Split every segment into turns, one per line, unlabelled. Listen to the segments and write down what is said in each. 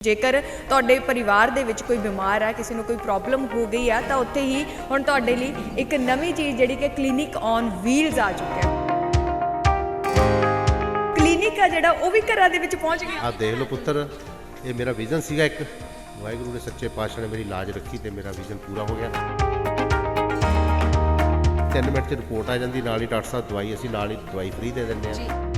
ਜੇਕਰ ਤੁਹਾਡੇ ਪਰਿਵਾਰ ਦੇ ਵਿੱਚ ਕੋਈ ਬਿਮਾਰ ਹੈ ਕਿਸੇ ਨੂੰ ਕੋਈ ਪ੍ਰੋਬਲਮ ਹੋ ਗਈ ਆ ਤਾਂ ਉੱਥੇ ਹੀ ਹੁਣ ਤੁਹਾਡੇ ਲਈ ਇੱਕ ਨਵੀਂ ਚੀਜ਼ ਜਿਹੜੀ ਕਿ ਕਲੀਨਿਕ ਔਨ ਵੀਲਸ ਆ ਚੁੱਕਿਆ ਹੈ। ਕਲੀਨਿਕ ਆ ਜਿਹੜਾ ਉਹ ਵੀ ਘਰਾਂ ਦੇ ਵਿੱਚ ਪਹੁੰਚ ਗਿਆ।
ਆ ਦੇਖ ਲਓ ਪੁੱਤਰ ਇਹ ਮੇਰਾ ਵਿਜ਼ਨ ਸੀਗਾ ਇੱਕ। ਵਾਹਿਗੁਰੂ ਨੇ ਸੱਚੇ ਪਾਤਸ਼ਾਹ ਨੇ ਮੇਰੀ ਲਾਜ ਰੱਖੀ ਤੇ ਮੇਰਾ ਵਿਜ਼ਨ ਪੂਰਾ ਹੋ ਗਿਆ। 3 ਮਿੰਟ ਚ ਰਿਪੋਰਟ ਆ ਜਾਂਦੀ ਨਾਲ ਹੀ ਡਾਕਟਰ ਸਾਹਿਬ ਦਵਾਈ ਅਸੀਂ ਨਾਲ ਹੀ ਦਵਾਈ ਫ੍ਰੀ ਦੇ ਦਿੰਦੇ ਆ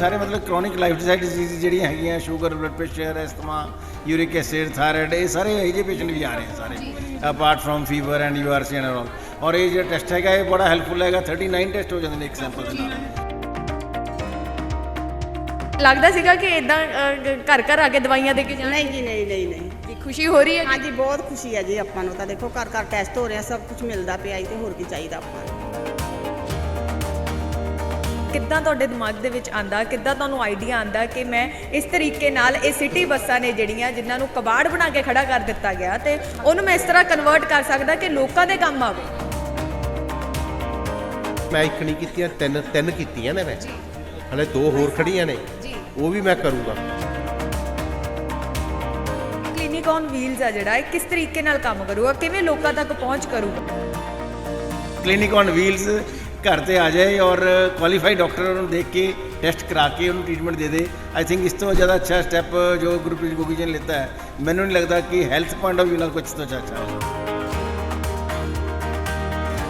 ਸਾਰੇ ਮਤਲਬ ਕ੍ਰੋਨਿਕ ਲਾਈਫ ਡਿਜ਼ਾਈਰ ਡਿਜ਼ੀਜ਼ ਜਿਹੜੀਆਂ ਹੈਗੀਆਂ sugar blood pressure asthma uric acid thyroid ਇਹ ਸਾਰੇ ਇਹੋ ਜਿਹੇ ਪੇਸ਼ੈਂਟ ਵੀ ਆ ਰਹੇ ਸਾਰੇ। Apart from fever and URC and all ਔਰ ਇਹ ਜਿਹੜਾ ਟੈਸਟ ਹੈਗਾ ਇਹ ਬੜਾ ਹੈਲਪਫੁਲ ਹੈਗਾ। 39 ਟੈਸਟ ਹੋ ਜਾਂਦੇ ਨੇ ਇੱਕ ਸੈਂਪਲ ਦੇ ਨਾਲ।
ਲੱਗਦਾ ਸੀਗਾ ਕਿ ਇਦਾਂ ਘਰ ਘਰ ਆ ਕੇ ਦਵਾਈਆਂ ਦੇ ਕੇ ਜਾਣਾ।
ਨਹੀਂ ਜੀ ਨਹੀਂ ਨਹੀਂ ਨਹੀਂ।
ਕੀ ਖੁਸ਼ੀ ਹੋ ਰਹੀ ਹੈ
ਹਾਂਜੀ ਬਹੁਤ ਖੁਸ਼ੀ ਹੈ ਜੀ ਆਪਾਂ ਨੂੰ ਤਾਂ। ਦੇਖੋ ਘਰ ਘਰ ਟੈਸਟ ਹੋ ਰਿਹਾ ਸਭ ਕੁਝ ਮਿਲਦਾ ਪਿਆ ਜੀ ਤੇ ਹੋਰ ਕੀ ਚਾਹੀਦਾ ਆਪਾਂ ਨੂੰ।
ਕਿੱਦਾਂ ਤੁਹਾਡੇ ਦਿਮਾਗ ਦੇ ਵਿੱਚ ਆਂਦਾ ਕਿੱਦਾਂ ਤੁਹਾਨੂੰ ਆਈਡੀਆ ਆਂਦਾ ਕਿ ਮੈਂ ਇਸ ਤਰੀਕੇ ਨਾਲ ਇਹ ਸਿਟੀ ਬੱਸਾਂ ਨੇ ਜਿਹੜੀਆਂ ਜਿਨ੍ਹਾਂ ਨੂੰ ਕਬਾੜ ਬਣਾ ਕੇ ਖੜਾ ਕਰ ਦਿੱਤਾ ਗਿਆ ਤੇ ਉਹਨੂੰ ਮੈਂ ਇਸ ਤਰ੍ਹਾਂ ਕਨਵਰਟ ਕਰ ਸਕਦਾ ਕਿ ਲੋਕਾਂ ਦੇ ਕੰਮ ਆਵੇ?
ਮੈਂ ਇੱਕ ਨਹੀਂ ਕੀਤੀਆਂ ਤਿੰਨ ਤਿੰਨ ਕੀਤੀਆਂ ਨੇ ਮੈਂ। ਹਲੇ ਦੋ ਹੋਰ ਖੜੀਆਂ ਨੇ। ਉਹ ਵੀ ਮੈਂ ਕਰੂੰਗਾ।
ਕਲੀਨਿਕ ਔਨ ਵੀਲਸ ਆ ਜਿਹੜਾ ਇਹ ਕਿਸ ਤਰੀਕੇ ਨਾਲ ਕੰਮ ਕਰੂਗਾ? ਕਿਵੇਂ ਲੋਕਾਂ ਤੱਕ ਪਹੁੰਚ ਕਰੂਗਾ?
ਕਲੀਨਿਕ ਔਨ ਵੀਲਸ ਘਰ ਤੇ ਆ ਜਾਏ ਔਰ ਕੁਆਲੀਫਾਈਡ ਡਾਕਟਰ ਉਹਨੂੰ ਦੇਖ ਕੇ ਟੈਸਟ ਕਰਾ ਕੇ ਉਹਨੂੰ ਟ੍ਰੀਟਮੈਂਟ ਦੇ ਦੇ। ਆਈ ਥਿੰਕ ਇਸ ਤੋਂ ਜ਼ਿਆਦਾ ਅੱਛਾ ਸਟੈਪ ਜੋ ਗੁਰਪ੍ਰੀਤ ਗੋਗੀ ਜੀ ਨੇ ਲਿੱਤਾ ਹੈ ਮੈਨੂੰ ਨਹੀਂ ਲੱਗਦਾ ਕਿ ਹੈਲਥ ਪੁਆਇੰਟ ਆਫ View ਨਾਲ ਕੁਝ ਤੋਂ ਅੱਛਾ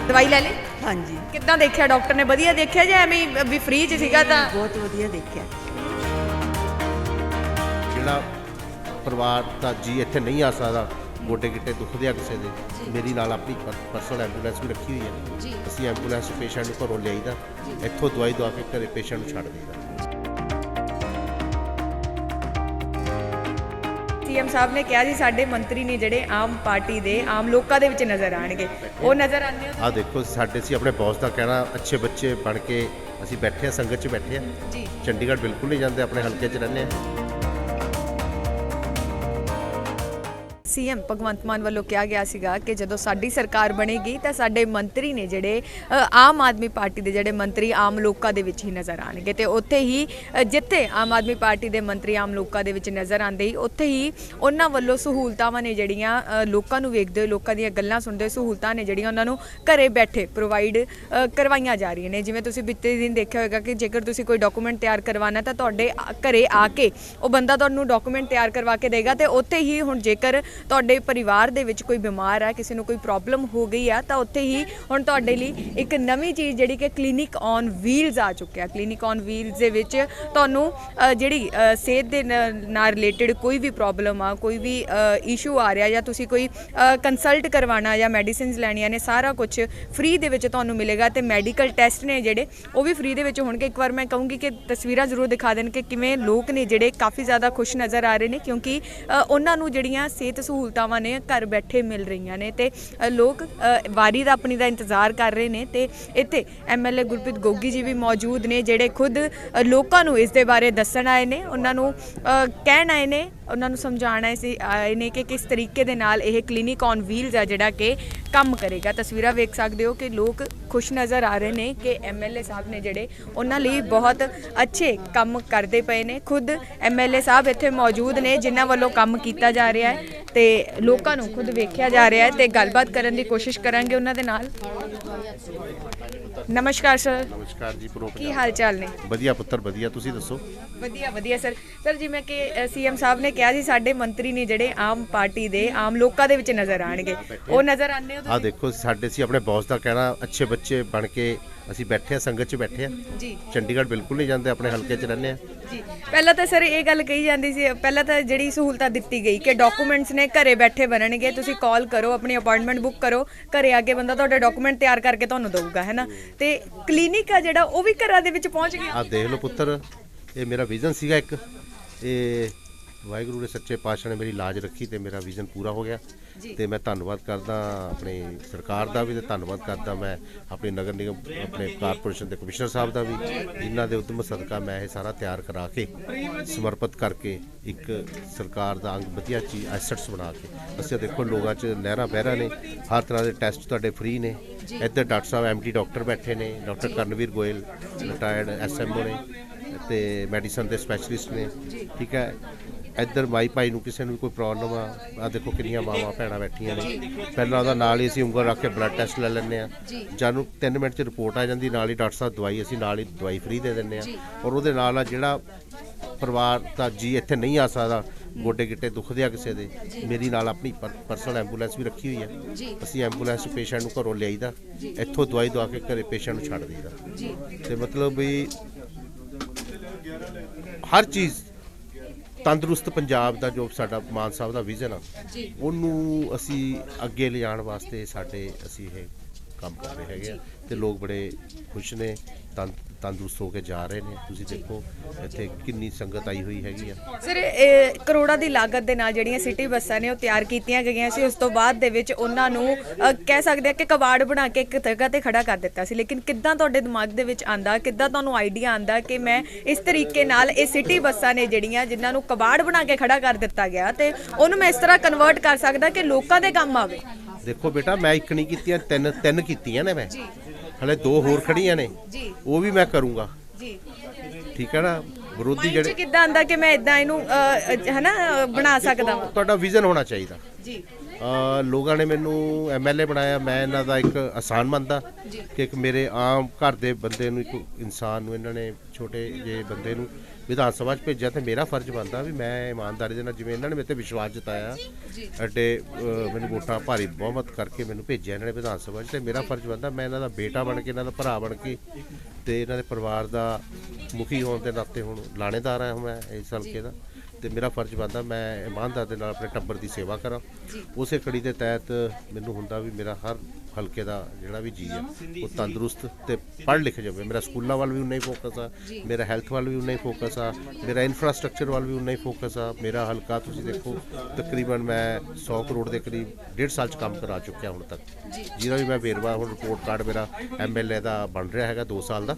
ਦਵਾਈ ਲੈ ਲਈ?
ਹਾਂਜੀ।
ਕਿੱਦਾਂ ਦੇਖਿਆ ਡਾਕਟਰ ਨੇ? ਵਧੀਆ ਦੇਖਿਆ ਜਾਂ ਐਵੇਂ ਹੀ ਵੀ ਫ੍ਰੀ ਚ ਸੀਗਾ ਤਾਂ?
ਬਹੁਤ ਵਧੀਆ ਦੇਖਿਆ।
ਜਿਹੜਾ ਪਰਿਵਾਰ ਦਾ ਜੀ ਇੱਥੇ ਨਹੀਂ ਆ ਸਕਦਾ ਗੋਡੇ ਗਿੱਟੇ ਦੁਖਦੇ ਆ ਕਿਸੇ ਦੇ ਮੇਰੀ ਨਾਲ ਆਪਣੀ ਪਰਸਨਲ ਐਂਬੂਲੈਂਸ ਵੀ ਰੱਖੀ ਹੋਈ ਹੈ। ਅਸੀਂ ਐਂਬੂਲੈਂਸ ਪੇਸ਼ੈਂਟ ਨੂੰ ਘਰੋਂ ਲਿਆਈਦਾ ਇੱਥੋਂ ਦਵਾਈ ਦਵਾ ਕੇ ਘਰੇ ਪੇਸ਼ੈਂਟ ਨੂੰ ਛੱਡ ਦਈਦਾ।
ਸੀਐਮ ਸਾਹਿਬ ਨੇ ਕਿਹਾ ਜੀ ਸਾਡੇ ਮੰਤਰੀ ਨੇ ਜਿਹੜੇ ਆਮ ਪਾਰਟੀ ਦੇ ਆਮ ਲੋਕਾਂ ਦੇ ਵਿੱਚ ਨਜ਼ਰ ਆਣਗੇ ਉਹ ਨਜ਼ਰ ਆਉਂਦੇ
ਆ ਦੇਖੋ ਸਾਡੇ ਸੀ ਆਪਣੇ ਬੌਸ ਦਾ ਕਹਿਣਾ ਅੱਛੇ ਬੱਚੇ ਬਣ ਕੇ ਅਸੀਂ ਬੈਠੇ ਆ ਸੰਗਤ 'ਚ ਬੈਠੇ ਆ।
ਜੀ।
ਚੰਡੀਗੜ੍ਹ ਬਿਲਕੁਲ ਨਹੀਂ ਜਾਂਦੇ ਆਪਣੇ ਹਲਕੇ 'ਚ ਰਹਿੰਦੇ ਆ।
ਸੀਐਮ ਭਗਵੰਤ ਮਾਨ ਵੱਲੋਂ ਕਿਹਾ ਗਿਆ ਸੀਗਾ ਕਿ ਜਦੋਂ ਸਾਡੀ ਸਰਕਾਰ ਬਣੇਗੀ ਤਾਂ ਸਾਡੇ ਮੰਤਰੀ ਨੇ ਜਿਹੜੇ ਆਮ ਆਦਮੀ ਪਾਰਟੀ ਦੇ ਜਿਹੜੇ ਮੰਤਰੀ ਆਮ ਲੋਕਾਂ ਦੇ ਵਿੱਚ ਹੀ ਨਜ਼ਰ ਆਣਗੇ ਤੇ ਉੱਥੇ ਹੀ ਜਿੱਥੇ ਆਮ ਆਦਮੀ ਪਾਰਟੀ ਦੇ ਮੰਤਰੀ ਆਮ ਲੋਕਾਂ ਦੇ ਵਿੱਚ ਨਜ਼ਰ ਆਉਂਦੇ ਹੀ ਉੱਥੇ ਹੀ ਉਹਨਾਂ ਵੱਲੋਂ ਸਹੂਲਤਾਂ ਨੇ ਜਿਹੜੀਆਂ ਲੋਕਾਂ ਨੂੰ ਵੇਖਦੇ ਹੋਏ, ਲੋਕਾਂ ਦੀਆਂ ਗੱਲਾਂ ਸੁਣਦੇ ਹੋਏ ਸਹੂਲਤਾਂ ਨੇ ਜਿਹੜੀਆਂ ਉਹਨਾਂ ਨੂੰ ਘਰੇ ਬੈਠੇ ਪ੍ਰੋਵਾਈਡ ਕਰਵਾਈਆਂ ਜਾ ਰਹੀਆਂ ਨੇ। ਜਿਵੇਂ ਤੁਸੀਂ ਬੀਤੇ ਦਿਨ ਦੇਖਿਆ ਹੋਵੇਗਾ ਕਿ ਜੇਕਰ ਤੁਸੀਂ ਕੋਈ ਡਾਕੂਮੈਂਟ ਤਿਆਰ ਕਰਵਾਉਣਾ ਤਾਂ ਤੁਹਾਡੇ ਆ- ਘਰੇ ਆ ਕੇ ਉਹ ਬੰਦਾ ਤੁਹਾਨੂੰ ਡਾਕੂਮੈਂਟ ਤਿਆਰ ਕਰਵਾ ਕੇ ਦੇਗਾ ਤੇ ਉੱਥੇ ਹੀ ਹੁਣ ਜੇਕਰ ਤੁਹਾਡੇ ਪਰਿਵਾਰ ਦੇ ਵਿੱਚ ਕੋਈ ਬਿਮਾਰ ਹੈ, ਕਿਸੇ ਨੂੰ ਕੋਈ ਪ੍ਰੋਬਲਮ ਹੋ ਗਈ ਆ ਤਾਂ ਉੱਥੇ ਹੀ ਹੁਣ ਤੁਹਾਡੇ ਲਈ ਇੱਕ ਨਵੀਂ ਚੀਜ਼ ਜਿਹੜੀ ਕਿ ਕਲੀਨਿਕ ਔਨ ਵੀਲਸ ਆ ਚੁੱਕਿਆ ਕਲੀਨਿਕ ਔਨ ਵੀਲਸ ਦੇ ਵਿੱਚ ਤੁਹਾਨੂੰ ਜਿਹੜੀ ਸਿਹਤ ਦੇ ਨ- ਨਾਲ ਰਿਲੇਟਡ ਕੋਈ ਵੀ ਪ੍ਰੋਬਲਮ ਆ, ਕੋਈ ਵੀ ਇਸ਼ੂ ਆ ਰਿਹਾ ਜਾਂ ਤੁਸੀਂ ਕੋਈ ਕੰਸਲਟ ਕਰਵਾਉਣਾ ਜਾਂ ਮੈਡੀਸਿਨਸ ਲੈਣੀਆਂ ਨੇ, ਸਾਰਾ ਕੁਝ ਫ੍ਰੀ ਦੇ ਵਿੱਚ ਤੁਹਾਨੂੰ ਮਿਲੇਗਾ ਤੇ ਮੈਡੀਕਲ ਟੈਸਟ ਨੇ ਜਿਹੜੇ, ਉਹ ਵੀ ਫ੍ਰੀ ਦੇ ਵਿੱਚ ਹੋਣਗੇ। ਇੱਕ ਵਾਰ ਮੈਂ ਕਹੂੰਗੀ ਕਿ ਤਸਵੀਰਾਂ ਜ਼ਰੂਰ ਦਿਖਾ ਦੇਣ ਕਿ ਕਿਵੇਂ ਲੋਕ ਨੇ ਜਿਹੜੇ ਕਾਫੀ ਜ਼ਿਆਦਾ ਖੁਸ਼ ਨਜ਼ਰ ਆ ਰਹੇ ਨੇ ਕਿਉਂਕਿ ਉਹਨਾਂ ਨੂੰ ਜਿਹੜੀਆਂ ਸਿਹਤ ਸਹੂਲਤਾਂ ਨੇ, ਘਰ ਬੈਠੇ ਮਿਲ ਰਹੀਆਂ ਨੇ ਤੇ ਲੋਕ ਵਾਰੀ ਦਾ ਆਪਣੀ ਦਾ ਇੰਤਜ਼ਾਰ ਕਰ ਰਹੇ ਨੇ ਤੇ ਇੱਥੇ ਐਮਐਲਏ ਗੁਰਪ੍ਰੀਤ ਗੋਗੀ ਜੀ ਵੀ ਮੌਜੂਦ ਨੇ, ਜਿਹੜੇ ਖੁਦ ਲੋਕਾਂ ਨੂੰ ਇਸ ਦੇ ਬਾਰੇ ਦੱਸਣ ਆਏ ਨੇ, ਉਹਨਾਂ ਨੂੰ ਕਹਿਣ ਆਏ ਨੇ ਉਹਨਾਂ ਨੂੰ ਸਮਝਾਉਣਾ ਸੀ, ਆਏ ਨੇ ਕਿ ਕਿਸ ਤਰੀਕੇ ਦੇ ਨਾਲ ਇਹ ਕਲੀਨਿਕ ਔਨ ਵੀਲਸ ਆ ਜਿਹੜਾ ਕਿ ਕੰਮ ਕਰੇਗਾ। ਤਸਵੀਰਾਂ ਵੇਖ ਸਕਦੇ ਹੋ ਕਿ ਲੋਕ ਖੁਸ਼ ਨਜ਼ਰ ਆ ਰਹੇ ਨੇ ਕਿ ਐਮਐਲਏ ਸਾਹਿਬ ਨੇ ਜਿਹੜੇ ਉਹਨਾਂ ਲਈ ਬਹੁਤ ਅੱਛੇ ਕੰਮ ਕਰਦੇ ਪਏ ਨੇ। ਖੁਦ ਐਮਐਲਏ ਸਾਹਿਬ ਇੱਥੇ ਮੌਜੂਦ ਨੇ, ਜਿਨ੍ਹਾਂ ਵੱਲੋਂ ਕੰਮ ਕੀਤਾ ਜਾ ਰਿਹਾ ਹੈ ਤੇ ਲੋਕਾਂ ਨੂੰ ਖੁਦ ਵੇਖਿਆ ਜਾ ਰਿਹਾ ਹੈ ਤੇ ਗੱਲਬਾਤ ਕਰਨ ਦੀ ਕੋਸ਼ਿਸ਼ ਕਰਾਂਗੇ ਉਹਨਾਂ ਦੇ ਨਾਲ। ਨਮਸਕਾਰ ਸਰ।
ਨਮਸਕਾਰ ਜੀ ਪ੍ਰੋ
ਕੀ ਹਾਲ ਚਾਲ ਨੇ?
ਵਧੀਆ ਪੁੱਤਰ ਵਧੀਆ। ਤੁਸੀਂ ਦੱਸੋ?
ਵਧੀਆ ਵਧੀਆ ਸਰ। ਸਰ ਜਿਵੇਂ ਕਿ ਸੀਐਮ ਸਾਹਿਬ ਨੇ ਕਿਹਾ ਸੀ ਸਾਡੇ ਮੰਤਰੀ ਨੇ ਜਿਹੜੇ ਆਮ ਪਾਰਟੀ ਦੇ ਆਮ ਲੋਕਾਂ ਦੇ ਵਿੱਚ ਨਜ਼ਰ ਆਣਗੇ। ਉਹ ਨਜ਼ਰ ਆਉਂਦੇ ਹੋ
ਆ
ਤੁਸੀਂ
ਦੇਖੋ ਸਾਡੇ ਸੀ ਆਪਣੇ ਬੌਸ ਦਾ ਕਹਿਣਾ ਅੱਛੇ ਬੱਚੇ ਬਣ ਕੇ ਅਸੀਂ ਬੈਠੇ ਆ ਸੰਗਤ 'ਚ ਬੈਠੇ ਆ
ਜੀ।
ਚੰਡੀਗੜ੍ਹ ਬਿਲਕੁਲ ਨਹੀਂ ਜਾਂਦੇ ਆਪਣੇ ਹਲਕੇ 'ਚ ਰਹਿੰਦੇ ਆ
ਜੀ। ਪਹਿਲਾਂ ਤਾਂ ਸਰ ਇਹ ਗੱਲ ਕਹੀ ਜਾਂਦੀ ਸੀ ਪਹਿਲਾਂ ਤਾਂ ਜਿਹੜੀ ਸਹੂਲਤਾਂ ਦਿੱਤੀ ਗਈ ਕਿ ਡਾਕੂਮੈਂਟਸ ਨੇ ਘਰੇ ਬੈਠੇ ਬਣਨਗੇ ਤੁਸੀਂ ਕਾਲ ਕਰੋ ਆਪਣੀ ਅਪਾਇੰਟਮੈਂਟ ਬੁੱਕ ਕਰੋ ਘਰੇ ਆ ਕੇ ਬੰਦਾ ਤੁਹਾਡੇ ਡਾਕੂਮੈਂਟ ਤਿਆਰ ਕਰਕੇ ਤੁਹਾਨੂੰ ਦਊਗਾ ਹੈਨਾ ਤੇ ਕਲੀਨਿਕ ਆ ਜਿਹੜਾ ਉਹ ਵੀ ਘਰਾਂ ਦੇ ਵਿੱਚ ਪਹੁੰਚ ਗਿਆ।
ਆ ਦੇਖ ਲਓ ਪੁੱਤਰ ਇਹ ਮੇਰਾ ਵਿਜ਼ਨ ਸੀਗਾ ਇੱਕ। ਇਹ ਵਾਹਿਗੁਰੂ ਨੇ ਸੱਚੇ ਪਾਤਸ਼ਾਹ ਨੇ ਮੇਰੀ ਲਾਜ ਰੱਖੀ ਤੇ ਮੇਰਾ ਵਿਜ਼ਨ ਪੂਰਾ ਹੋ ਗਿਆ। ਤੇ ਮੈਂ ਧੰਨਵਾਦ ਕਰਦਾ ਆਪਣੀ ਸਰਕਾਰ ਦਾ ਵੀ ਤੇ ਧੰਨਵਾਦ ਕਰਦਾ ਮੈਂ ਆਪਣੀ ਨਗਰ ਨਿਗਮ ਆਪਣੇ ਕਾਰਪੋਰੇਸ਼ਨ ਦੇ ਕਮਿਸ਼ਨਰ ਸਾਹਿਬ ਦਾ ਵੀ ਜਿਨ੍ਹਾਂ ਦੇ ਉਦਮ ਸਦਕਾ ਮੈਂ ਇਹ ਸਾਰਾ ਤਿਆਰ ਕਰਾ ਕੇ ਸਮਰਪਿਤ ਕਰਕੇ ਇੱਕ ਸਰਕਾਰ ਦਾ ਅੰਗ ਵਧੀਆ ਚੀਜ਼ ਐਸੈਟਸ ਬਣਾ ਕੇ। ਅਸੀਂ ਦੇਖੋ ਲੋਕਾਂ 'ਚ ਨਹਿਰਾਂ ਬਹਿਰਾਂ ਨੇ ਹਰ ਤਰ੍ਹਾਂ ਦੇ ਟੈਸਟ ਤੁਹਾਡੇ ਫ੍ਰੀ ਨੇ। ਇੱਧਰ ਡਾਕਟਰ ਸਾਹਿਬ ਐਮਡੀ ਡਾਕਟਰ ਬੈਠੇ ਨੇ doctor Karanveer Goyal retired SMO ਨੇ ਤੇ ਮੈਡੀਸਨ ਦੇ ਸਪੈਸ਼ਲਿਸਟ ਨੇ। ਠੀਕ ਹੈ। ਇੱਧਰ ਮਾਈ ਭਾਈ ਨੂੰ ਕਿਸੇ ਨੂੰ ਕੋਈ ਪ੍ਰੋਬਲਮ ਆ ਆ ਦੇਖੋ ਕਿੰਨੀਆਂ ਮਾਵਾਂ ਭੈਣਾਂ ਬੈਠੀਆਂ ਨੇ। ਪਹਿਲਾਂ ਉਹਦਾ ਨਾਲ ਹੀ ਅਸੀਂ ਉਂਗਲ ਰੱਖ ਕੇ ਬਲੱਡ ਟੈਸਟ ਲੈ ਲੈਂਦੇ ਆ ਜਾਨੂੰ 3 ਮਿੰਟ ਚ ਰਿਪੋਰਟ ਆ ਜਾਂਦੀ ਨਾਲ ਹੀ ਡਾਕਟਰ ਸਾਹਿਬ ਦਵਾਈ ਅਸੀਂ ਨਾਲ ਹੀ ਦਵਾਈ ਫ੍ਰੀ ਦੇ ਦਿੰਦੇ ਆ ਔਰ ਉਹਦੇ ਨਾਲ ਆ ਜਿਹੜਾ ਪਰਿਵਾਰ ਦਾ ਜੀ ਇੱਥੇ ਨਹੀਂ ਆ ਸਕਦਾ ਗੋਡੇ ਗਿੱਟੇ ਦੁਖਦੇ ਆ ਕਿਸੇ ਦੇ। ਮੇਰੀ ਨਾਲ ਆਪਣੀ ਪਰਸਨਲ ਐਂਬੂਲੈਂਸ ਵੀ ਰੱਖੀ ਹੋਈ ਆ। ਅਸੀਂ ਐਂਬੂਲੈਂਸ ਪੇਸ਼ੈਂਟ ਨੂੰ ਘਰੋਂ ਲਿਆਈਦਾ ਇੱਥੋਂ ਦਵਾਈ ਦਵਾ ਕੇ ਘਰੇ ਪੇਸ਼ੈਂਟ ਨੂੰ ਛੱਡ ਦਈਦਾ। ਤੇ ਮਤਲਬ ਵੀ ਹਰ ਚੀਜ਼ ਤੰਦਰੁਸਤ ਪੰਜਾਬ ਦਾ ਜੋ ਸਾਡਾ ਮਾਨ ਸਾਹਿਬ ਦਾ ਵਿਜ਼ਨ ਆ ਉਹਨੂੰ ਅਸੀਂ ਅੱਗੇ ਲਿਜਾਣ ਵਾਸਤੇ ਸਾਡੇ ਅਸੀਂ ਇਹ ਕੰਮ ਕਰ ਰਹੇ ਹੈਗੇ ਆ ਤੇ ਲੋਕ ਬੜੇ ਖੁਸ਼ ਨੇ ਤੰ- ਤੰਦਰੁਸਤ ਹੋ ਕੇ ਜਾ ਰਹੇ ਨੇ। ਤੁਸੀਂ ਦੇਖੋ ਇੱਥੇ ਕਿੰਨੀ ਸੰਗਤ ਆਈ ਹੋਈ ਹੈਗੀ ਆ।
ਸਰ ਇਹ ਕਰੋੜਾਂ ਦੀ ਲਾਗਤ ਦੇ ਨਾਲ ਜਿਹੜੀਆਂ ਸਿਟੀ ਬੱਸਾਂ ਨੇ ਉਹ ਤਿਆਰ ਕੀਤੀਆਂ ਗਈਆਂ ਸੀ। ਉਸ ਤੋਂ ਬਾਅਦ ਦੇ ਵਿੱਚ ਉਹਨਾਂ ਨੂੰ ਅ, ਕਹਿ ਸਕਦੇ ਆ ਕਿ ਕਬਾੜ ਬਣਾ ਕੇ ਇੱਕ ਜਗ੍ਹਾ ਤੇ ਖੜਾ ਕਰ ਦਿੱਤਾ ਸੀ। ਲੇਕਿਨ ਕਿੱਦਾਂ ਤੁਹਾਡੇ ਦਿਮਾਗ ਦੇ ਵਿੱਚ ਆਂਦਾ? ਕਿੱਦਾਂ ਤੁਹਾਨੂੰ ਆਈਡੀਆ ਆਂਦਾ ਕਿ ਮੈਂ ਇਸ ਤਰੀਕੇ ਨਾਲ ਇਹ ਸਿਟੀ ਬੱਸਾਂ ਨੇ ਜਿਹੜੀਆਂ ਜਿਨ੍ਹਾਂ ਨੂੰ ਕਬਾੜ ਬਣਾ ਕੇ ਖੜਾ ਕਰ ਦਿੱਤਾ ਗਿਆ ਤੇ ਉਹਨੂੰ ਮੈਂ ਇਸ ਤਰ੍ਹਾਂ ਕਨਵਰਟ ਕਰ ਸਕਦਾ ਕਿ ਲੋਕਾਂ ਦੇ ਕੰਮ ਆਵੇ?
ਦੇਖੋ ਬੇਟਾ ਮੈਂ ਇੱਕ ਨਹੀਂ ਕੀਤੀਆਂ ਤਿੰਨ ਤਿੰਨ ਕੀਤੀਆਂ ਨੇ ਮੈਂ। ਹਲੇ ਦੋ ਹੋਰ ਖੜੀਆਂ ਨੇ।
ਜੀ।
ਉਹ ਵੀ ਮੈਂ ਕਰੂੰਗਾ।
ਜੀ।
ਠੀਕ ਹੈ ਨਾ? ਵਿਰੋਧੀ ਜਿਹੜੇ
ਕਿੱਦਾਂ ਆਂਦਾ ਕਿ ਮੈਂ ਇਦਾਂ ਇਹਨੂੰ ਹਨਾ ਬਣਾ ਸਕਦਾ
ਤੁਹਾਡਾ ਵਿਜ਼ਨ ਹੋਣਾ ਚਾਹੀਦਾ।
ਜੀ।
ਲੋਕਾਂ ਨੇ ਮੈਨੂੰ ਐਮਐਲਏ ਬਣਾਇਆ। ਮੈਂ ਇਹਨਾਂ ਦਾ ਇੱਕ ਆਸਾਨ ਮੰਨਦਾ ਕਿ ਇੱਕ ਮੇਰੇ ਆਮ ਘਰ ਦੇ ਬੰਦੇ ਨੂੰ ਇੱਕ ਇਨਸਾਨ ਨੂੰ ਇਹਨਾਂ ਨੇ ਛੋਟੇ ਜਿਹੇ ਬੰਦੇ ਨੂੰ ਵਿਧਾਨ ਸਭਾ 'ਚ ਭੇਜਿਆ ਤੇ ਮੇਰਾ ਫਰਜ਼ ਬਣਦਾ ਵੀ ਮੈਂ ਇਮਾਨਦਾਰੀ ਦੇ ਨਾਲ ਜਿਵੇਂ ਇਹਨਾਂ ਨੇ ਮੇਰੇ ਤੇ ਵਿਸ਼ਵਾਸ ਜਤਾਇਆ ਐਡੇ ਅ, ਮੈਨੂੰ ਵੋਟਾਂ ਭਾਰੀ ਬਹੁਮਤ ਕਰਕੇ ਮੈਨੂੰ ਭੇਜਿਆ ਇਹਨਾਂ ਨੇ ਵਿਧਾਨ ਸਭਾ 'ਚ ਤੇ ਮੇਰਾ ਫਰਜ਼ ਬਣਦਾ ਮੈਂ ਇਹਨਾਂ ਦਾ ਬੇਟਾ ਬਣ ਕੇ ਇਹਨਾਂ ਦਾ ਭਰਾ ਬਣ ਕੇ ਤੇ ਇਹਨਾਂ ਦੇ ਪਰਿਵਾਰ ਦਾ ਮੁਖੀ ਹੋਣ ਦੇ ਨਾਤੇ ਹੁਣ ਲਾਣੇਦਾਰ ਆ ਮੈਂ ਇਸ ਹਲਕੇ ਦਾ। ਤੇ ਮੇਰਾ ਫਰਜ਼ ਬਣਦਾ ਮੈਂ ਇਮਾਨਦਾਰ ਦੇ ਨਾਲ ਆਪਣੇ ਟੱਬਰ ਦੀ ਸੇਵਾ ਕਰਾਂ। ਉਸੇ ਕੜੀ ਦੇ ਤਹਿਤ ਮੈਨੂੰ ਹੁੰਦਾ ਵੀ ਮੇਰਾ ਹਰ ਹਲਕੇ ਦਾ ਜਿਹੜਾ ਵੀ ਜੀ ਆ ਉਹ ਤੰਦਰੁਸਤ ਤੇ ਪੜ੍ਹ ਲਿਖ ਜਾਵੇ ਮੇਰਾ ਸਕੂਲਾਂ ਵੱਲ ਵੀ ਉਨਾ ਹੀ ਫੋਕਸ ਆ ਮੇਰਾ ਹੈਲਥ ਵੱਲ ਵੀ ਉਨਾ ਹੀ ਫੋਕਸ ਆ ਮੇਰਾ ਇਨਫਰਾਸਟ੍ਰਕਚਰ ਵੱਲ ਵੀ ਉਨਾ ਹੀ ਫੋਕਸ ਆ ਮੇਰਾ ਹਲਕਾ ਤੁਸੀਂ ਦੇਖੋ ਤਕਰੀਬਨ ਮੈਂ 100 ਕਰੋੜ ਦੇ ਕਰੀਬ ਡੇਢ ਸਾਲ ਚ ਕੰਮ ਕਰਾ ਚੁੱਕਿਆ ਹੁਣ ਤੱਕ ਜਿਹਦਾ ਵੀ ਮੈਂ ਵੇਰਵਾ ਹੁਣ ਰਿਪੋਰਟ ਕਾਰਡ ਮੇਰਾ ਐਮਐਲਏ ਦਾ ਬਣ ਰਿਹਾ ਹੈਗਾ 2 ਸਾਲ ਦਾ